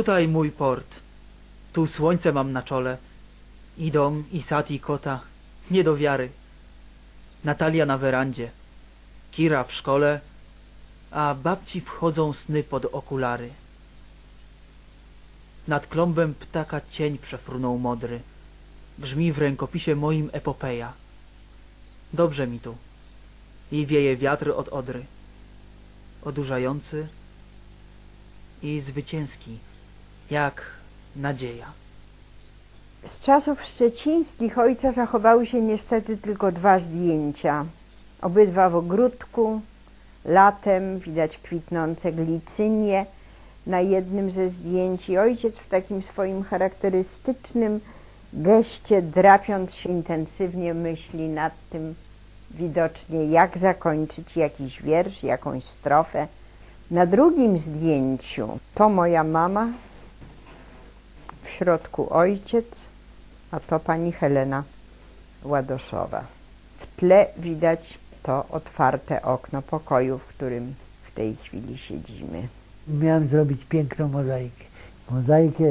Tutaj mój port. Tu słońce mam na czole. I dom, i sad, i kota. Nie do wiary. Natalia na werandzie. Kira w szkole, a babci wchodzą sny pod okulary. Nad klombem ptaka cień przefrunął modry. Brzmi w rękopisie moim epopeja. Dobrze mi tu. I wieje wiatr od odry. Odurzający i zwycięski, jak nadzieja. Z czasów szczecińskich ojca zachowały się niestety tylko dwa zdjęcia. Obydwa w ogródku. Latem widać kwitnące glicynie na jednym ze zdjęć. I ojciec w takim swoim charakterystycznym geście, drapiąc się intensywnie, myśli nad tym widocznie, jak zakończyć jakiś wiersz, jakąś strofę. Na drugim zdjęciu to moja mama, środku ojciec, a to pani Helena Ładoszowa. W tle widać to otwarte okno pokoju, w którym w tej chwili siedzimy. Miałem zrobić piękną mozaikę. Mozaikę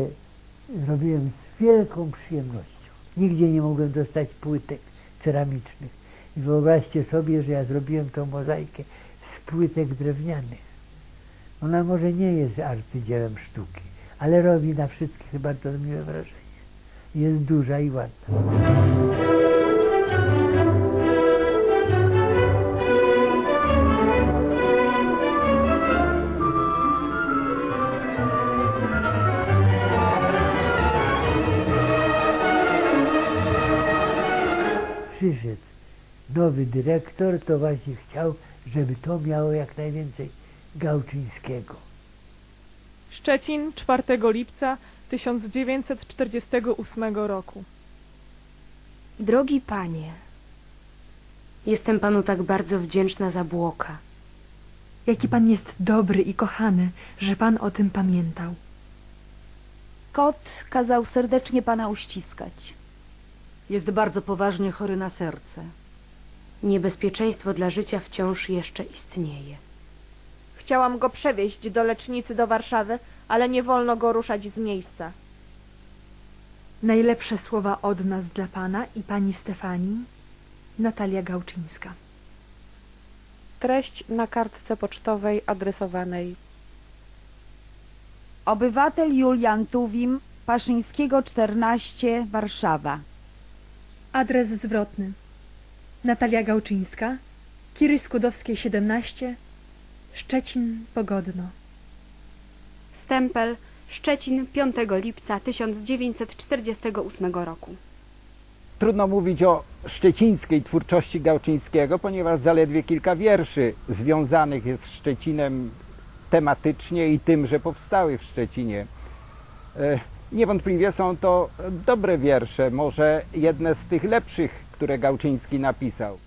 zrobiłem z wielką przyjemnością. Nigdzie nie mogłem dostać płytek ceramicznych. I wyobraźcie sobie, że ja zrobiłem tą mozaikę z płytek drewnianych. Ona może nie jest arcydziełem sztuki, ale robi na wszystkich bardzo miłe wrażenie. Jest duża i ładna. Przyszedł nowy dyrektor, to właśnie chciał, żeby to miało jak najwięcej Gałczyńskiego. Szczecin 4 lipca 1948 roku. Drogi panie, jestem panu tak bardzo wdzięczna za błoka. Jaki pan jest dobry i kochany, że pan o tym pamiętał. Kot kazał serdecznie pana uściskać. Jest bardzo poważnie chory na serce. Niebezpieczeństwo dla życia wciąż jeszcze istnieje. Chciałam go przewieźć do lecznicy do Warszawy, ale nie wolno go ruszać z miejsca. Najlepsze słowa od nas dla pana i pani Stefanii, Natalia Gałczyńska. Treść na kartce pocztowej adresowanej Obywatel Julian Tuwim, Paszyńskiego 14, Warszawa. Adres zwrotny. Natalia Gałczyńska, Kiry Skłodowskiej 17, Szczecin Pogodno. Stempel Szczecin 5 lipca 1948 roku. Trudno mówić o szczecińskiej twórczości Gałczyńskiego, ponieważ zaledwie kilka wierszy związanych jest z Szczecinem tematycznie i tym, że powstały w Szczecinie. E, Niewątpliwie są to dobre wiersze, może jedne z tych lepszych, które Gałczyński napisał.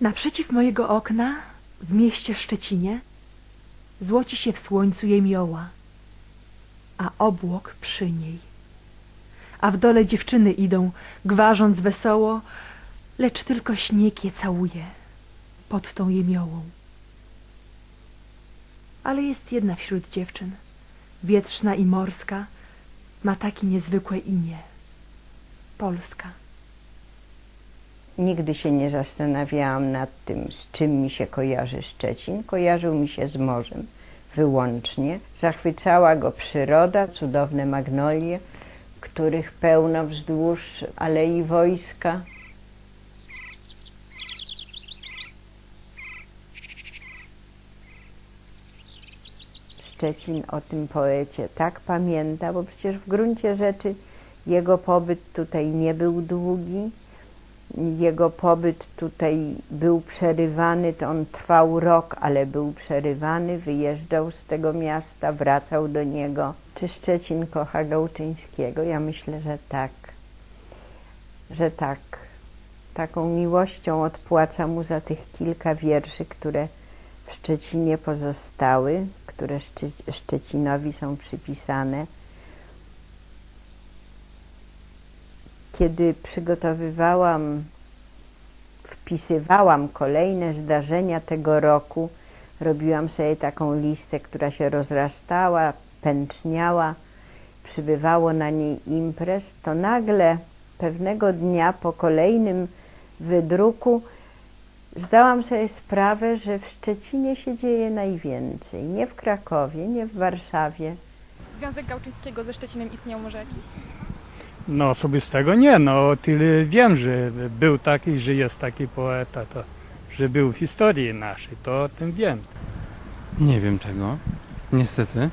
Naprzeciw mojego okna, w mieście Szczecinie, złoci się w słońcu jemioła, a obłok przy niej. A w dole dziewczyny idą, gwarząc wesoło, lecz tylko śnieg je całuje pod tą jemiołą. Ale jest jedna wśród dziewczyn, wietrzna i morska, ma takie niezwykłe imię. Polska. Nigdy się nie zastanawiałam nad tym, z czym mi się kojarzy Szczecin. Kojarzył mi się z morzem wyłącznie. Zachwycała go przyroda, cudowne magnolie, których pełno wzdłuż Alei Wojska. Szczecin o tym poecie tak pamięta, bo przecież w gruncie rzeczy jego pobyt tutaj nie był długi. Jego pobyt tutaj był przerywany, to on trwał rok, ale był przerywany, wyjeżdżał z tego miasta, wracał do niego. Czy Szczecin kocha Gałczyńskiego? Ja myślę, że tak. Że tak. Taką miłością odpłaca mu za tych kilka wierszy, które w Szczecinie pozostały, które Szcze- Szczecinowi są przypisane. Kiedy przygotowywałam, wpisywałam kolejne zdarzenia tego roku, Robiłam sobie taką listę, która się rozrastała, pęczniała, przybywało na niej imprez, to nagle pewnego dnia po kolejnym wydruku zdałam sobie sprawę, że w Szczecinie się dzieje najwięcej. Nie w Krakowie, nie w Warszawie. Związek Gałczyńskiego ze Szczecinem istniał może jakiś? No osobistego nie, no tyle wiem, że był taki, że jest taki poeta, to, że był w historii naszej, to o tym wiem. Nie wiem czego. Niestety.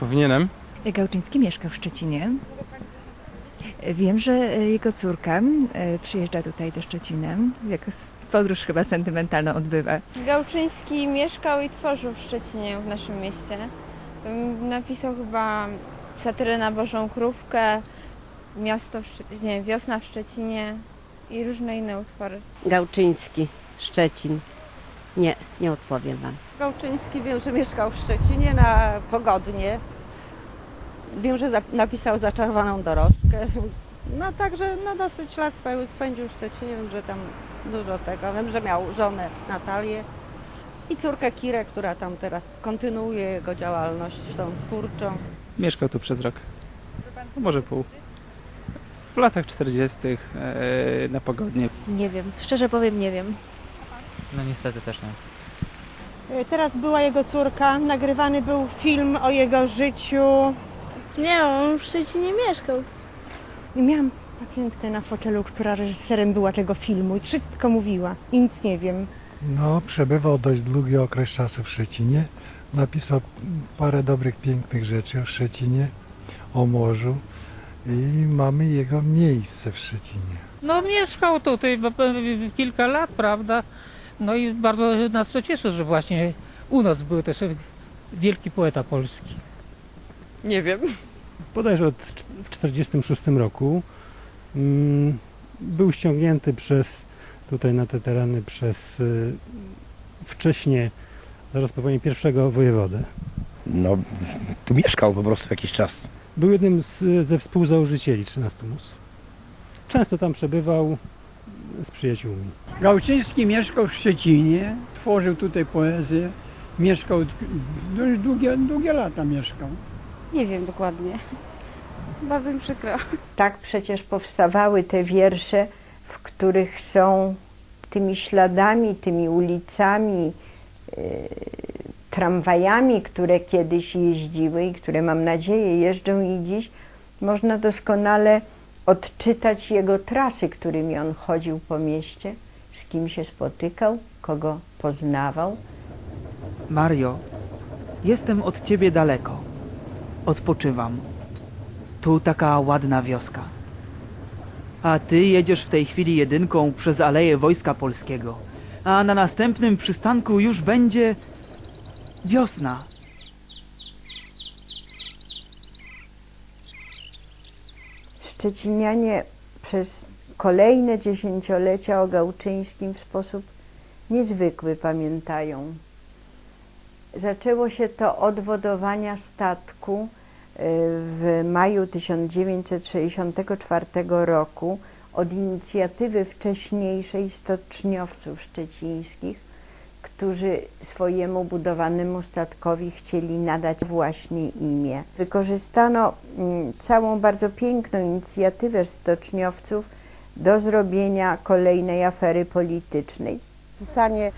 Powinienem. Gałczyński mieszka w Szczecinie. Wiem, że jego córka e, przyjeżdża tutaj do Szczecina. Jakąś podróż chyba sentymentalną odbywa. Gałczyński mieszkał i tworzył w Szczecinie, w naszym mieście. Napisał chyba satyrę na Bożą Krówkę, Miasto w Szczecinie, Wiosna w Szczecinie i różne inne utwory. Gałczyński, Szczecin. Nie, nie odpowiem wam. Gałczyński wiem, że mieszkał w Szczecinie na Pogodnie. Wiem, że napisał Zaczarowaną Dorożkę. No także no, dosyć lat spędził- spędził w Szczecinie, wiem, że tam dużo tego. Wiem, że miał żonę Natalię i córkę Kirę, która tam teraz kontynuuje jego działalność tą twórczą. Mieszkał tu przez rok. No, może pół. W latach 40. E, na pogodnie. Nie wiem, szczerze powiem nie wiem. No niestety też nie. Teraz była jego córka, nagrywany był film o jego życiu. Nie, on w Szczecinie mieszkał. I miałam pacjentkę na fotelu, która reżyserem była tego filmu i wszystko mówiła. I nic nie wiem. No, przebywał dość długi okres czasu w Szczecinie. Napisał parę dobrych, pięknych rzeczy o Szczecinie, o morzu i mamy jego miejsce w Szczecinie. No mieszkał tutaj kilka lat, prawda? No i bardzo nas to cieszy, że właśnie u nas był też wielki poeta polski. Nie wiem. Bodajże od, w 1946 roku mm, był ściągnięty przez, tutaj na te tereny, przez y, wcześniej, zaraz po powiem, pierwszego wojewodę. No, tu mieszkał po prostu jakiś czas. Był jednym z, ze współzałożycieli 13 mus. Często tam przebywał z przyjaciółmi. Gałczyński mieszkał w Szczecinie, tworzył tutaj poezję. Mieszkał dość długie, długie lata mieszkał. Nie wiem dokładnie. Bardzo mi przykro. Tak przecież powstawały te wiersze, w których są tymi śladami, tymi ulicami, yy, tramwajami, które kiedyś jeździły i które mam nadzieję jeżdżą i dziś, można doskonale odczytać jego trasy, którymi on chodził po mieście, z kim się spotykał, kogo poznawał. Mario, jestem od ciebie daleko. Odpoczywam. Tu taka ładna wioska. A ty jedziesz w tej chwili jedynką przez aleję Wojska Polskiego. A na następnym przystanku już będzie wiosna. Szczecinianie przez kolejne dziesięciolecia o Gałczyńskim w sposób niezwykły pamiętają. Zaczęło się to od wodowania statku y, w maju 1964 roku od inicjatywy wcześniejszej stoczniowców szczecińskich, którzy swojemu budowanemu statkowi chcieli nadać właśnie imię. Wykorzystano mm, całą bardzo piękną inicjatywę stoczniowców do zrobienia kolejnej afery politycznej. Pisanie